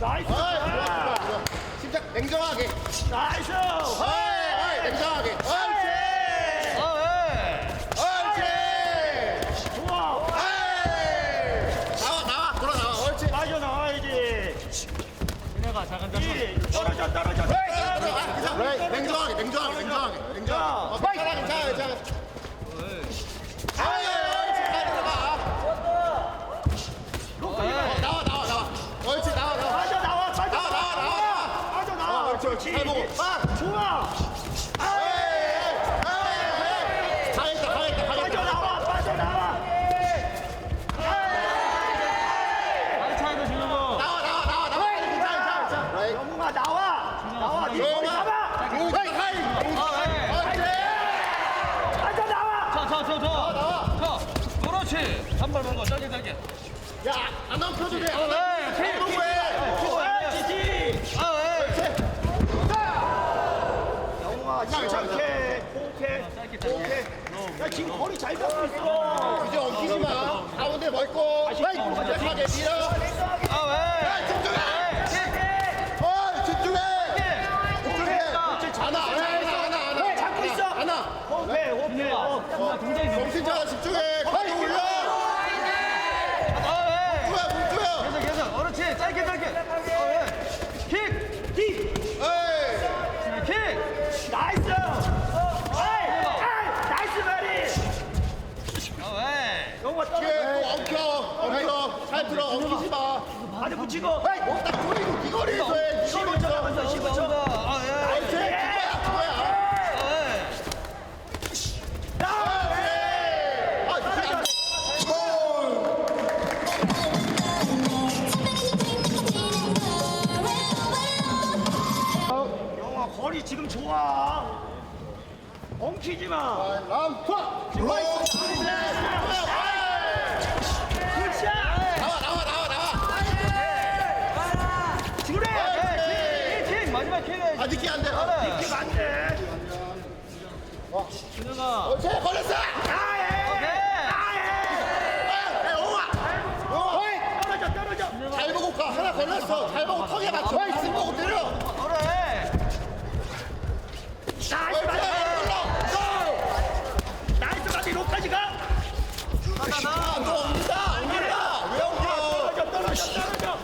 나이스. 좋아 심장 냉정하게. 나이스. 어이 어이 냉정하게 옳지 옳지 좋아. 어이 나와 나와 돌아 나와 옳지 빠져 나와야지. 민혁아 잠깐 잠깐 이, 떨어져 떨어져. 들어가 들어가 괜찮아 냉정하게 냉정하게 냉정하게 냉정하게 어, 괜찮아 괜찮아 괜찮아 아이 옳지 잘 들어가 어, 나와 나와 나와 옳지 나와 나와 빠져 나와 빠져 나와 나와 나와 빠져 어, 옳지 잘 보고 빵 좋아. 가겠다 가겠다 빠져 가겠다 나와 빠져 나와. 발 차이도 주는 거 나와 나와 나와 나와 괜찮아 괜찮아 괜찮아 영웅아 나와. 나와. 네 머리 잡아. 오 하이 하이 옳지 빠져 나와. 자자자자. 그렇지. 한발 먹어 짧게 짧게. 야 안 나오면 펴도 돼. 어, 네, 아, 지지. 영웅아 이렇게 오케이. 야 지금 거리 잘 잡고 있어. 이제 엉키지 마 가운데 멀고 완벽하게 밀어 야 집중해 어 집중해 집중해 하나 하나 하나 하나 왜 잡고 있어? 하나 호흡해 호흡해. 어. 동작이 너무 정신 차려 집중해 거기 올려 들어 엉키지 마 바디 붙이고. 에이 뭐딱 조이고 이 거리에서 해 시고 쳐. 먼저 시고 쳐. 나이스 그거야 그거야 아 이게 안 돼. 영웅아 거리 지금 좋아. 엉키지 마. 투 굿샷. 나와 킥 해야지 아 느끼 안돼 이게 안 돼. 준영아. 어제 걸렸어. 나해. 오케이. 나해. 야 옹아 옹아 떨어져 떨어져. 잘 보고 가. 하나 걸렸어. 잘 보고 턱에 맞춰. 승 보고 때려. 그래. 나이스 옳지 바디. 올라 나이스 바디 로까지 가. 아너 옮긴다. 옮긴다 왜 옮겨 떨어져 떨어져 떨어져.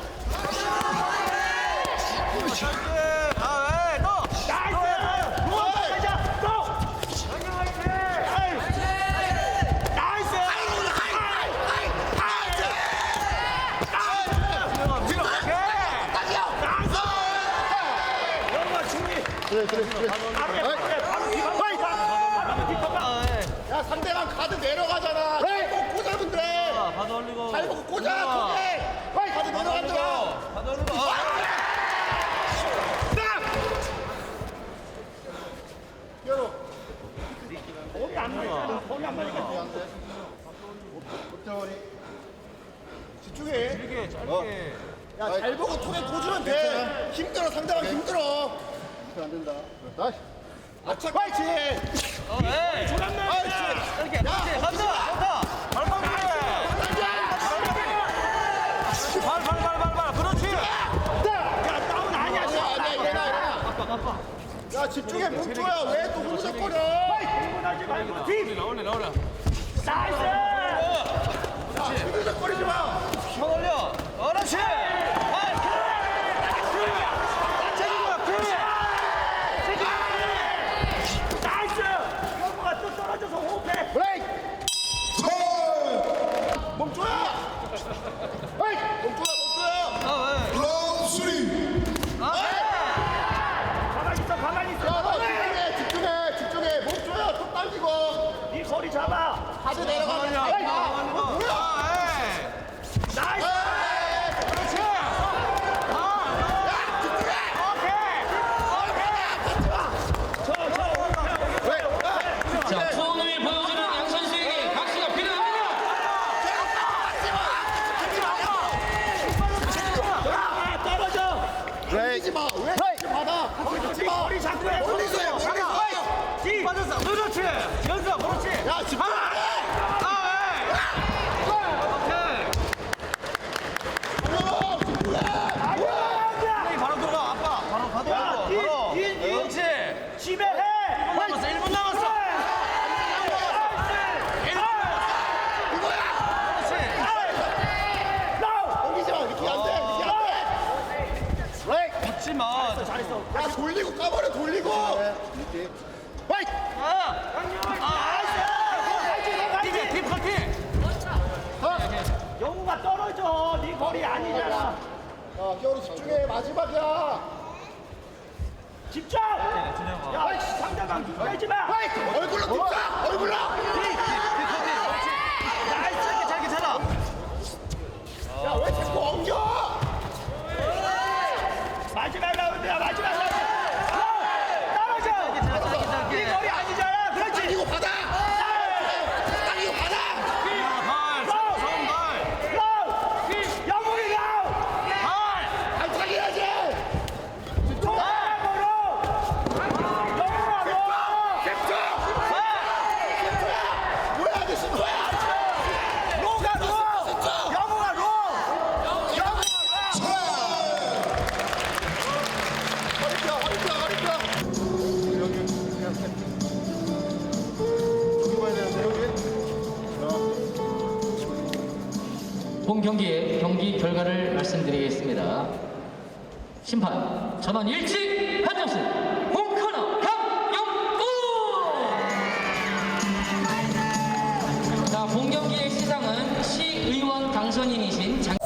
아왜 너! 나이스. 로 가자. 로. 나이스. 영웅아 승리. 야 상대방 카드 내려가잖아 잘 보고 돼잘 바도 올리고 보고 꽂아 턱에 카드 내려간다 바도. 거리 안 맞아. 집중해 짧게 야 잘 보고 턱에 꽂으면 돼 힘들어 상대방 힘들어 안 된다. 나이스 아차. 파이팅! 어이 조남매. 이렇게. 그렇지 간다 간다. 발판 그래. 발 발 발 발 발 그렇지. 야 다운 아니야. 아니야 아니야 일어나 일어나 아빠 아빠 야 집중해 뭉쳐야 왜또 딥. 나올래 나올래 나이스. 야 흔들거리지 마. 손 올려. 그렇지 발 나이스. 영웅아 또 떨어져서 호흡해. 브레이크 멈춰야 헤이 멈춰야 멈춰야 아왜 가만히 있어 가만히 있어. 야너 집중해 집중해 집중해 멈춰야 턱 당기고 이 거리 잡아. 카드 내려가면 올려 헤이 아 뭐야 나이스. 그렇지 자, 처음에 보여주는 양 선수에게 박수가 필요합니다. 아 떨어져. 브레이크 마왜 받아 거리 거리 잡고 해. 멀리서 해 멀리서 딥. 빠졌어 그렇지 연습 그렇지 야 집중해 거리 아니잖아. 야, 겨울이 집중해. 마지막이야. 집중. 야, 상대방 빼지 마. 얼굴로 뒷다. 얼굴로. 본 경기의 경기 결과를 말씀드리겠습니다. 심판 전원 일치 판정승 홍커너 강영구. 자, 본 경기의 시상은 시의원 당선인이신 장.